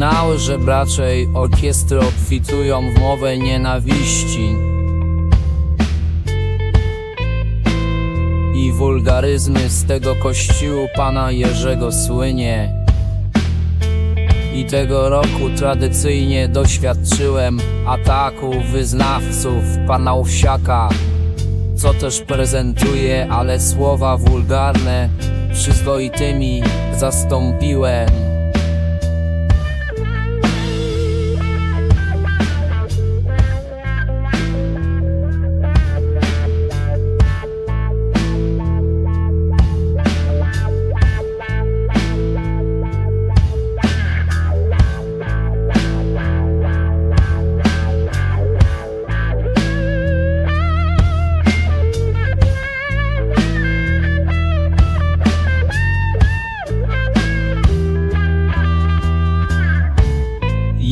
Sygnały żebraczej orkiestry obfitują w mowę nienawiści. I wulgaryzmy z tego kościół pana Jerzego słynie. I tego roku tradycyjnie doświadczyłem ataku wyznawców pana Owsiaka Co też prezentuje, ale słowa wulgarne przyzwoitymi zastąpiłem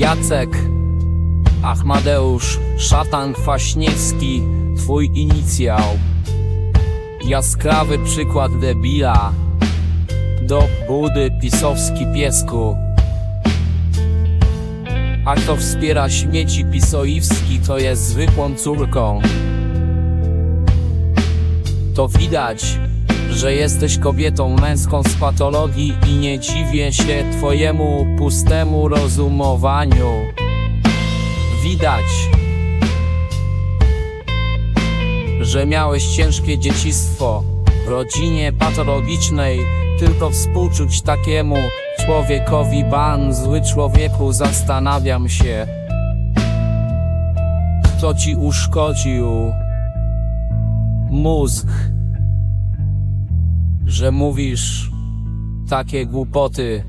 Jacek, Achmadeusz, Szatan Kwaśniewski, twój inicjał. Jaskrawy przykład debila. Do budy pisowski piesku. A kto wspiera śmieci pisoiwski, to jest zwykłą córką. To widać, że jesteś kobietą męską z patologii i nie dziwię się twojemu pustemu rozumowaniu. Widać, że miałeś ciężkie dzieciństwo w rodzinie patologicznej. Tylko współczuć takiemu człowiekowi ban, zły człowieku, zastanawiam się, kto ci uszkodził mózg że mówisz takie głupoty.